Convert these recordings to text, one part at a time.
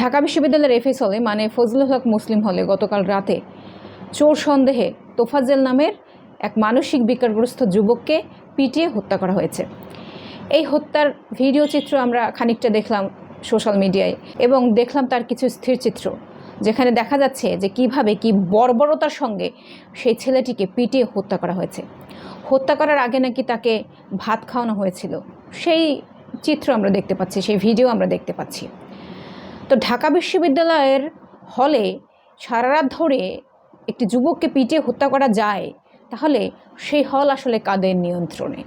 ঢাকা বিশ্ববিদ্যালয়ের এফএস হলে মানে ফজলুল হক মুসলিম হলে গতকাল রাতে চোর সন্দেহে তোফাজ্জেল নামের এক মানসিক বিকারগ্রস্ত যুবককে পিটিয়ে হত্যা করা হয়েছে। এই হত্যার ভিডিও চিত্র আমরা খানিকটা দেখলাম সোশ্যাল মিডিয়ায় এবং দেখলাম তার কিছু স্থির চিত্র, যেখানে দেখা যাচ্ছে যে কীভাবে, কি বর্বরতার সঙ্গে সেই ছেলেটিকে পিটিয়ে হত্যা করা হয়েছে। হত্যা করার আগে নাকি তাকে ভাত খাওয়ানো হয়েছিল। সেই চিত্র আমরা দেখতে পাচ্ছি, সেই ভিডিও আমরা দেখতে পাচ্ছি। তো ঢাকা বিশ্ববিদ্যালয়ের হলে সারা রাত ধরে একটি যুবককে পিটিয়ে হত্যা করা যায়, তাহলে সেই হল আসলে কাদের নিয়ন্ত্রণে?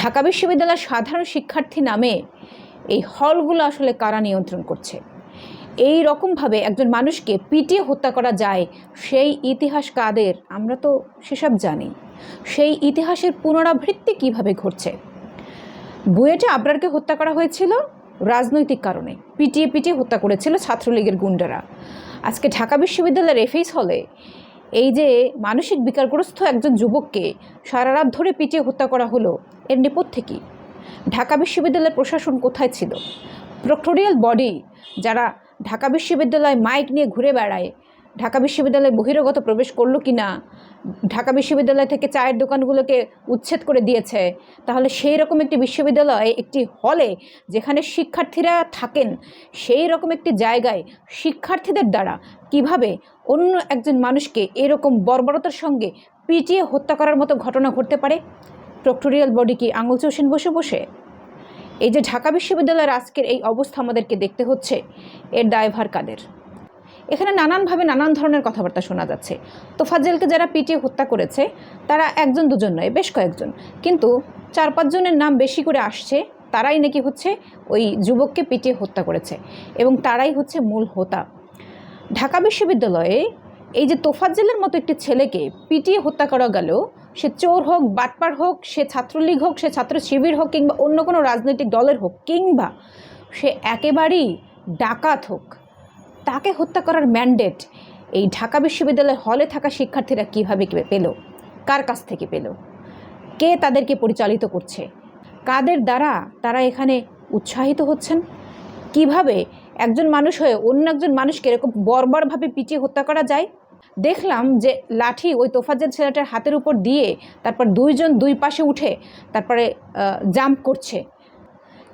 ঢাকা বিশ্ববিদ্যালয়ের সাধারণ শিক্ষার্থী নামে এই হলগুলো আসলে কারা নিয়ন্ত্রণ করছে? এই রকমভাবে একজন মানুষকে পিটিয়ে হত্যা করা যায়, সেই ইতিহাস কাদের? আমরা তো সেসব জানি। সেই ইতিহাসের পুনরাবৃত্তি কীভাবে ঘটছে? বুয়েটে আবরারকে হত্যা করা হয়েছিল? রাজনৈতিক কারণে। পিটিয়ে পিটিয়ে হত্যা করেছিল ছাত্রলীগের গুন্ডারা। আজকে ঢাকা বিশ্ববিদ্যালয়ের এফএস হলে এই যে মানসিক বিকারগ্রস্ত একজন যুবককে সারা রাত ধরে পিটিয়ে হত্যা করা হলো, এর নেপথ্যে কী? ঢাকা বিশ্ববিদ্যালয়ের প্রশাসন কোথায় ছিল? প্রক্টোরিয়াল বডি যারা ঢাকা বিশ্ববিদ্যালয় মাইক নিয়ে ঘুরে বেড়ায় ঢাকা বিশ্ববিদ্যালয়ে বহিরাগত প্রবেশ করল কি না? ঢাকা বিশ্ববিদ্যালয় থেকে চায়ের দোকানগুলোকে উচ্ছেদ করে দিয়েছে। তাহলে সেই রকম একটি বিশ্ববিদ্যালয়, একটি হলে যেখানে শিক্ষার্থীরা থাকেন সেই রকম একটি জায়গায় শিক্ষার্থীদের দ্বারা কীভাবে অন্য একজন মানুষকে এরকম বর্বরতার সঙ্গে পিটিয়ে হত্যা করার মতো ঘটনা ঘটতে পারে? প্রক্টোরিয়াল বডি কি আঙুল চৌসেন বসে বসে? এই যে ঢাকা বিশ্ববিদ্যালয়ের আজকের এই অবস্থা আমাদেরকে দেখতে হচ্ছে, এর দায়ভার কাদের? এখানে নানানভাবে নানান ধরনের কথাবার্তা শোনা যাচ্ছে। তোফাজ্জেলকে যারা পিটিয়ে হত্যা করেছে, তারা একজন, দুজন নয়, বেশ কয়েকজন। কিন্তু চার পাঁচজনের নাম বেশি করে আসছে, তারাই নাকি হচ্ছে ওই যুবককে পিটিয়ে হত্যা করেছে এবং তারাই হচ্ছে মূল হোতা। ঢাকা বিশ্ববিদ্যালয়ে এই যে তোফাজ্জেলের মতো একটি ছেলেকে পিটিয়ে হত্যা করা গেল, সে চোর হোক, বাটপার হোক, সে ছাত্রলীগ হোক, সে ছাত্র শিবির হোক কিংবা অন্য কোনো রাজনৈতিক দলের হোক, কিংবা সে একেবারেই ডাকাত হোক তাকে হত্যা করার ম্যান্ডেট এই ঢাকা বিশ্ববিদ্যালয়ের হলে থাকা শিক্ষার্থীরা কীভাবে পেল? কার কাছ থেকে পেল? কে তাদেরকে পরিচালিত করছে? কাদের দ্বারা তারা এখানে উৎসাহিত হচ্ছেন? কীভাবে একজন মানুষ হয়ে অন্য একজন মানুষকে এরকম বর্বরভাবে পিটিয়ে হত্যা করা যায়? দেখলাম যে লাঠি ওই তোফাজ্জেল ছেলেটার হাতের উপর দিয়ে তারপর দুইজন দুই পাশে উঠে তারপরে জাম্প করছে।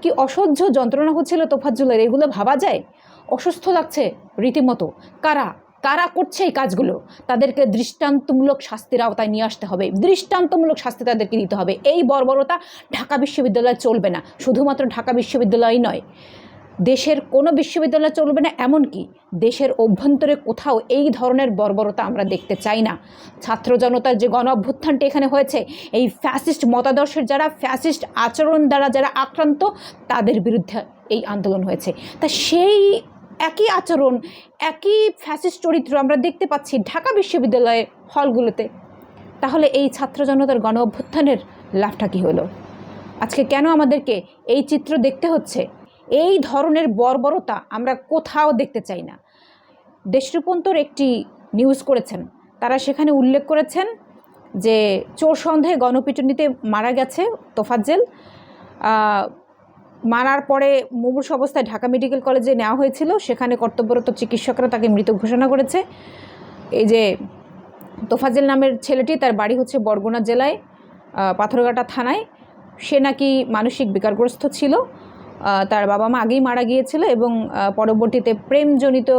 কি অসহ্য যন্ত্রণা হচ্ছিল তোফাজ্জুলের, এগুলো ভাবা যায়? অসুস্থ লাগছে রীতিমতো। কারা? কারা করছে এই কাজগুলো? তাদেরকে দৃষ্টান্তমূলক শাস্তির আওতায় নিয়ে আসতে হবে। দৃষ্টান্তমূলক শাস্তি তাদেরকে দিতে হবে। এই বর্বরতা ঢাকা বিশ্ববিদ্যালয়ে চলবে না। শুধুমাত্র ঢাকা বিশ্ববিদ্যালয়ই নয়। দেশের কোনো বিশ্ববিদ্যালয় চলবে না এমনকি দেশের অভ্যন্তরে কোথাও এই ধরনের বর্বরতা আমরা দেখতে চাই না। ছাত্র জনতার যে গণ অভ্যুত্থানটি এখানে হয়েছে, এই ফ্যাসিস্ট মতাদর্শের যারা ফ্যাসিস্ট আচরণ দ্বারা যারা আক্রান্ত, তাদের বিরুদ্ধে এই আন্দোলন হয়েছে। তা সেই একই আচরণ, একই ফ্যাসিস্ট চরিত্র আমরা দেখতে পাচ্ছি ঢাকা বিশ্ববিদ্যালয়ের হলগুলোতে। তাহলে এই ছাত্র জনতার গণ অভ্যুত্থানের লাভটা কী হলো? আজকে কেন আমাদেরকে এই চিত্র দেখতে হচ্ছে? এই ধরনের বর্বরতা আমরা কোথাও দেখতে চাই না। দেশরূপন্তর একটি নিউজ করেছেন। তারা সেখানে উল্লেখ করেছেন যে চোর সন্দেহে গণপিটুনিতে মারা গেছে তোফাজ্জেল। মারার পরে মুমূর্ষ অবস্থায় ঢাকা মেডিকেল কলেজে নেওয়া হয়েছিল। সেখানে কর্তব্যরত চিকিৎসকরা তাকে মৃত ঘোষণা করেছে। এই যে তোফাজেল নামের ছেলেটি, তার বাড়ি হচ্ছে বরগুনা জেলায় পাথরঘাটা থানায়। সে নাকি মানসিক বিকারগ্রস্ত ছিল। তার বাবা মা আগেই মারা গিয়েছিল এবং পরবর্তীতে প্রেমজনিত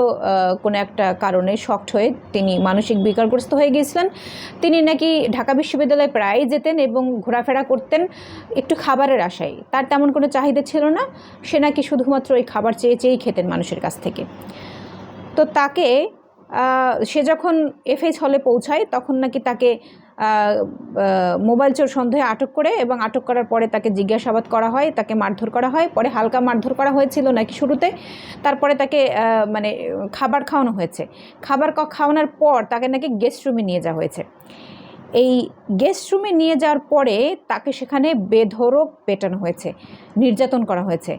কোনো একটা কারণে শক্ট হয়ে তিনি মানসিক বিকারগ্রস্ত হয়ে গিয়েছিলেন। তিনি নাকি ঢাকা বিশ্ববিদ্যালয়ে প্রায় যেতেন এবং ঘোরাফেরা করতেন একটু খাবারের আশায়। তার তেমন কোনো চাহিদা ছিল না। সে নাকি শুধুমাত্র ওই খাবার চেয়ে চেয়েই খেতেন মানুষের কাছ থেকে। তো তাকে সে যখন এফএইচ হলে পৌঁছায়, তখন নাকি তাকে মোবাইল চোর সন্দেহে আটক করে এবং আটক করার পরে তাকে জিজ্ঞাসাবাদ করা হয়, তাকে মারধর করা হয়, পরে হালকা মারধর করা হয়েছিল নাকি শুরুতে, তারপরে তাকে মানে খাবার খাওয়ানো হয়েছে। খাবার খাওয়ানোর পর তাকে নাকি গেস্ট রুমে নিয়ে যাওয়া হয়েছে। এই গেস্ট রুমে নিয়ে যাওয়ার পরে তাকে সেখানে বেধরক পেটানো হয়েছে, নির্যাতন করা হয়েছে।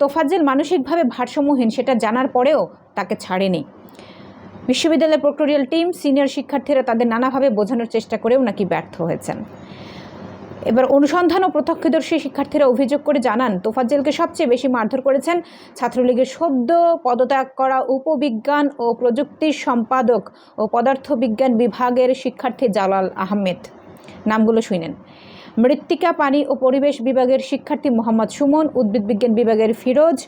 তোফাজ্জেল মানসিকভাবে ভারসাম্যহীন, সেটা জানার পরেও তাকে ছাড়েনি। বিশ্ববিদ্যালয়ের প্রক্টোরিয়াল টিম সিনিয়র শিক্ষার্থীরা তাদের নানাভাবে বোঝানোর চেষ্টা করেও নাকি ব্যর্থ হয়েছেন। এবার অনুসন্ধান ও প্রত্যক্ষদর্শী শিক্ষার্থীরা অভিযোগ করে জানান তোফাজ্জেলকে সবচেয়ে বেশি মারধর করেছেন ছাত্রলীগের সদ্য পদত্যাগ করা উপবিজ্ঞান ও প্রযুক্তি সম্পাদক ও পদার্থবিজ্ঞান বিভাগের শিক্ষার্থী জালাল আহমেদ। নামগুলো শুনেন। মৃত্তিকা পানি ও পরিবেশ বিভাগের শিক্ষার্থী মোহাম্মদ সুমন, উদ্ভিদ বিজ্ঞান বিভাগের ফিরোজ,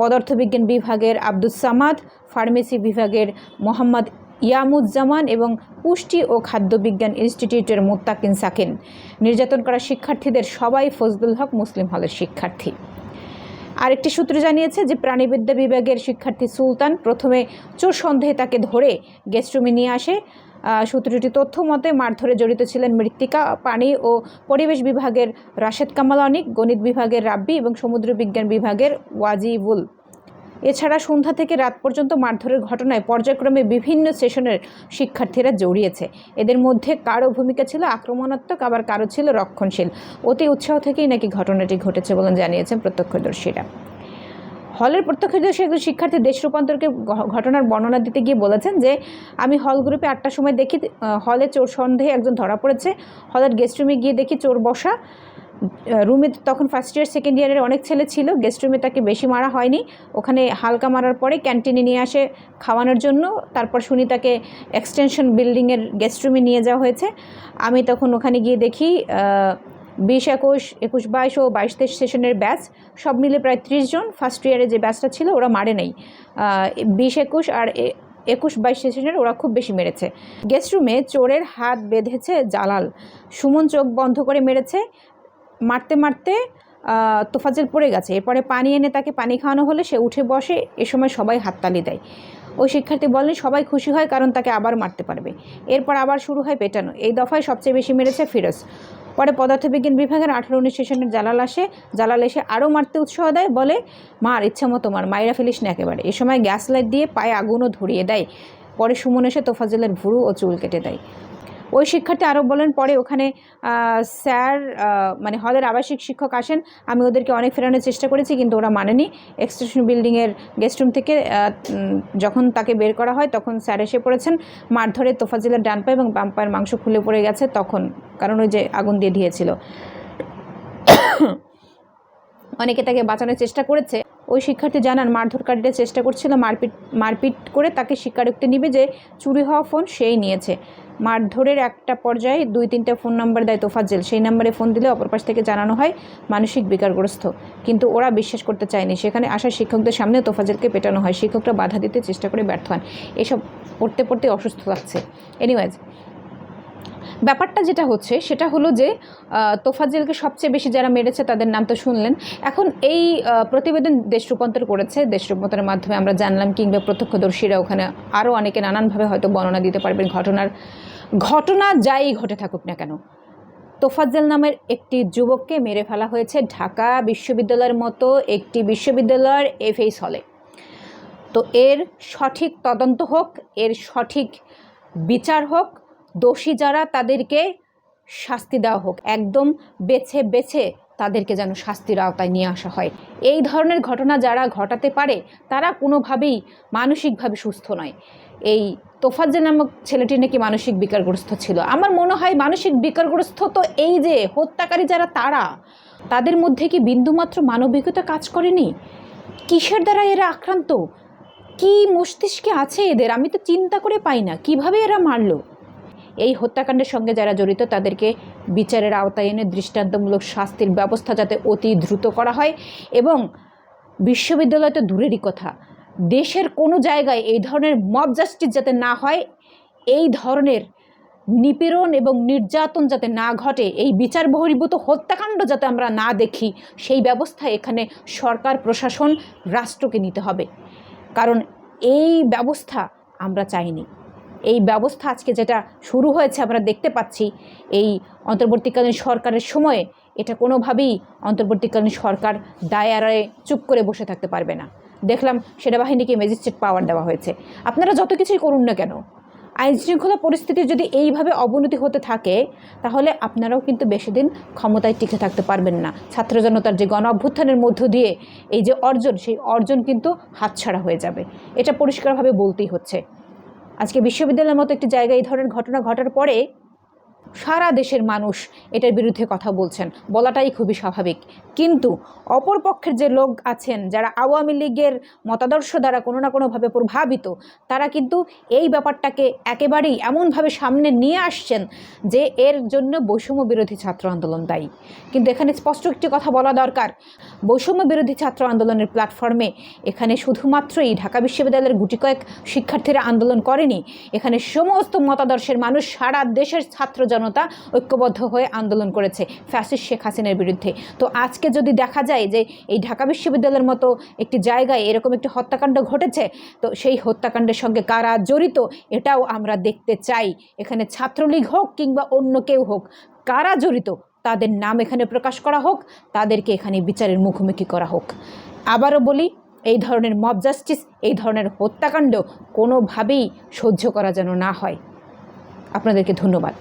পদার্থবিজ্ঞান বিভাগের আব্দুস সামাদ, ফার্মেসি বিভাগের মোহাম্মদ ইয়ামুজ্জামান এবং পুষ্টি ও খাদ্য বিজ্ঞান ইনস্টিটিউটের মোত্তাকিন সাকিন। নির্যাতন করা শিক্ষার্থীদের সবাই ফজলুল হক মুসলিম হলের শিক্ষার্থী। আরেকটি সূত্র জানিয়েছে যে প্রাণীবিদ্যা বিভাগের শিক্ষার্থী সুলতান প্রথমে চোর সন্দেহে তাকে ধরে গেস্টরুমে নিয়ে আসে। সূত্রটি তথ্য মতে মারধরে জড়িত ছিলেন মৃত্তিকা পানি ও পরিবেশ বিভাগের রাশেদ কামাল অনিক, গণিত বিভাগের রাব্বি এবং সমুদ্র বিজ্ঞান বিভাগের ওয়াজিবুল। এছাড়া সন্ধ্যা থেকে রাত পর্যন্ত মারধরের ঘটনায় পর্যায়ক্রমে বিভিন্ন সেশনের শিক্ষার্থীরা জড়িয়েছে। এদের মধ্যে কারও ভূমিকা ছিল আক্রমণাত্মক, আবার কারও ছিল রক্ষণশীল। অতি উৎসাহ থেকেই নাকি ঘটনাটি ঘটেছে বলে জানিয়েছেন প্রত্যক্ষদর্শীরা। হলের প্রত্যক্ষদর্শী একজন শিক্ষার্থী দেশ রূপান্তরকে ঘটনার বর্ণনা দিতে গিয়ে বলেছেন যে, আমি হল গ্রুপে আটটার সময় দেখি হলে চোর সন্দেহে একজন ধরা পড়েছে। হলের গেস্ট রুমে গিয়ে দেখি চোর বসা। রুমে তখন ফার্স্ট ইয়ার সেকেন্ড ইয়ারের অনেক ছেলে ছিল। গেস্ট রুমে তাকে বেশি মারা হয়নি। ওখানে হালকা মারার পরে ক্যান্টিনে নিয়ে আসে খাওয়ানোর জন্য। তারপর শুনি তাকে এক্সটেনশন বিল্ডিংয়ের গেস্ট রুমে নিয়ে যাওয়া হয়েছে। আমি তখন ওখানে গিয়ে দেখি বিশ একুশ একুশ বাইশ ও বাইশ তেইশ সেশনের ব্যাচ। সব মিলে প্রায় ত্রিশ জন। ফার্স্ট ইয়ারে যে ব্যাচটা ছিল ওরা মারে নাই। বিশ একুশ আর একুশ বাইশ সেশনের ওরা খুব বেশি মেরেছে। গেস্ট রুমে চোরের হাত বেঁধেছে জালাল। সুমন চোখ বন্ধ করে মেরেছে। মারতে মারতে আহ, তোফাজ্জেল পড়ে গেছে। এরপরে পানি এনে তাকে পানি খাওয়ানো হলে সে উঠে বসে। এ সময় সবাই হাততালি দেয়। ওই শিক্ষার্থী বলেন সবাই খুশি হয় কারণ তাকে আবার মারতে পারবে। এরপর আবার শুরু হয় পেটানো। এই দফায় সবচেয়ে বেশি মেরেছে ফিরোজ। পরে পদার্থবিজ্ঞান বিভাগের আঠারো উনিশ সেশনের জালাল আসে। জালাল এসে আরও মারতে উৎসাহ দেয়, বলে, মার, ইচ্ছা মতো মার, মাইরা ফেলিস না একেবারে। এ সময় গ্যাস লাইট দিয়ে পায়ে আগুনও ধরিয়ে দেয়। পরে সুমন এসে তোফাজেলের ভুরু ও চুল কেটে দেয়। ওই শিক্ষার্থী আরও বলেন, পরে ওখানে স্যার মানে হলের আবাসিক শিক্ষক আসেন, আমি ওদেরকে অনেক ফেরানোর চেষ্টা করেছি, কিন্তু ওরা মানেনি। এক্সটেনশন বিল্ডিংয়ের গেস্ট রুম থেকে যখন তাকে বের করা হয়, তখন স্যার এসে পড়েছেন। মার ধরে তোফাজিলের ডান পা এবং বাম পায়ের মাংস খুলে পড়ে গেছে তখন, কারণ ওই যে আগুন দিয়ে দিয়েছিল অনেকে তাকে বাঁচানোর চেষ্টা করেছে। ওই শিক্ষার্থী জানান মারধরকারীরা চেষ্টা করছিল, মারপিট মারপিট করে তাকে স্বীকারোক্তি নিবে যে চুরি হওয়া ফোন সেই নিয়েছে। মারধরের একটা পর্যায়ে দুই, তিনটে ফোন নাম্বার দেয় তোফাজ্জেল। সেই নাম্বারে ফোন দিলে অপর পাশ থেকে জানানো হয় মানসিক বিকারগ্রস্ত। কিন্তু ওরা বিশ্বাস করতে চায়নি। সেখানে আসা শিক্ষকদের সামনে তোফাজ্জেলকে পেটানো হয়। শিক্ষকরা বাধা দিতে চেষ্টা করে ব্যর্থ হন। এসব পড়তে পড়তে অসুস্থ লাগছে। এনিওয়েজ ব্যাপারটা যেটা হচ্ছে সেটা হলো যে আহ, তোফাজ্জেলকে সবচেয়ে বেশি যারা মেরেছে তাদের নাম তো শুনলেন। এখন এই প্রতিবেদন দেশ রূপান্তর করেছে দেশ রূপান্তরের মাধ্যমে আমরা জানলাম কিংবা প্রত্যক্ষদর্শীরা ওখানে আরও অনেকে নানানভাবে হয়তো বর্ণনা দিতে পারবেন ঘটনার ঘটনা যাই ঘটে থাকুক না কেন। তোফাজ্জেল নামের একটি যুবককে মেরে ফেলা হয়েছে ঢাকা বিশ্ববিদ্যালয়ের মতো একটি বিশ্ববিদ্যালয়ের এফএইস হলে। তো এর সঠিক তদন্ত হোক এর সঠিক বিচার হোক দোষী যারা, তাদেরকে শাস্তি দেওয়া হোক। একদম বেছে বেছে তাদেরকে যেন শাস্তির আওতায় নিয়ে আসা হয়। এই ধরনের ঘটনা যারা ঘটাতে পারে, তারা কোনোভাবেই মানসিকভাবে সুস্থ নয়। এই তোফাজ্জেল নামক ছেলেটি নাকি মানসিক বিকারগ্রস্ত ছিল। আমার মনে হয় মানসিক বিকারগ্রস্ত তো এই যে, হত্যাকারী যারা, তারা, তাদের মধ্যে কি বিন্দুমাত্র মানবিকতা কাজ করেনি? কিসের দ্বারা এরা আক্রান্ত? কি মস্তিষ্কে আছে এদের? আমি তো চিন্তা করে পাই না। কীভাবে এরা মারলো? এই হত্যাকাণ্ডের সঙ্গে যারা জড়িত, তাদেরকে বিচারের আওতায় এনে দৃষ্টান্তমূলক শাস্তির ব্যবস্থা যাতে অতি দ্রুত করা হয়। এবং বিশ্ববিদ্যালয় তো দূরেরই কথা। দেশের কোনো জায়গায় এই ধরনের মব জাস্টিস যাতে না হয়, এই ধরনের নিপীড়ন এবং নির্যাতন যাতে না ঘটে, এই বিচার বহির্ভূত হত্যাকাণ্ড যাতে আমরা না দেখি, সেই ব্যবস্থা এখানে সরকার, প্রশাসন, রাষ্ট্রকে নিতে হবে। কারণ এই ব্যবস্থা আমরা চাইনি। এই ব্যবস্থা আজকে যেটা শুরু হয়েছে, আমরা দেখতে পাচ্ছি এই অন্তর্বর্তীকালীন সরকারের সময়ে এটা কোনোভাবেই অন্তর্বর্তীকালীন সরকার দায়ারে চুপ করে বসে থাকতে পারবে না। দেখলাম সেনাবাহিনীকে ম্যাজিস্ট্রেট পাওয়ার দেওয়া হয়েছে। আপনারা যত কিছুই করুন না কেন আইন শৃঙ্খলা পরিস্থিতি যদি এইভাবে অবনতি হতে থাকে, তাহলে আপনারাও কিন্তু বেশি দিন ক্ষমতায় টিকে থাকতে পারবেন না। ছাত্র জনতার যে গণ অভ্যুত্থানের মধ্য দিয়ে এই যে অর্জন, সেই অর্জন কিন্তু হাতছাড়া হয়ে যাবে। এটা পরিষ্কারভাবে বলতেই হচ্ছে। আজকে বিশ্ববিদ্যালয়ের মতো একটি জায়গায় এই ধরনের ঘটনা ঘটার পরে সারা দেশের মানুষ এটার বিরুদ্ধে কথা বলছেন। বলাটাই খুবই স্বাভাবিক। কিন্তু অপরপক্ষের যে লোক আছেন, যারা আওয়ামী লীগের মতাদর্শ দ্বারা কোনো না কোনোভাবে প্রভাবিত, তারা কিন্তু এই ব্যাপারটাকে একেবারেই এমনভাবে সামনে নিয়ে আসছেন যে এর জন্য বৈষম্য বিরোধী ছাত্র আন্দোলন দায়ী। কিন্তু এখানে স্পষ্ট একটি কথা বলা দরকার। বৈষম্য বিরোধী ছাত্র আন্দোলনের প্ল্যাটফর্মে এখানে শুধুমাত্রই ঢাকা বিশ্ববিদ্যালয়ের গুটি কয়েক শিক্ষার্থীরা আন্দোলন করেনি। এখানে সমস্ত মতাদর্শের মানুষ সারা দেশের ছাত্র জনতা ঐক্যবদ্ধ হয়ে আন্দোলন করেছে ফ্যাসিস্ট শেখ হাসিনার বিরুদ্ধে। তো আজকে যদি দেখা যায় যে এই ঢাকা বিশ্ববিদ্যালয়ের মতো একটি জায়গায় এরকম একটি হত্যাকাণ্ড ঘটেছে, তো সেই হত্যাকাণ্ডের সঙ্গে কারা জড়িত এটাও আমরা দেখতে চাই। এখানে ছাত্রলীগ হোক কিংবা অন্য কেউ হোক, কারা জড়িত তাদের নাম এখানে প্রকাশ করা হোক, তাদেরকে এখানে বিচারের মুখোমুখি করা হোক। আবারও বলি, এই ধরনের মব জাস্টিস, এই ধরনের হত্যাকাণ্ড কোনোভাবেই সহ্য করা যেন না হয়। আপনাদেরকে ধন্যবাদ।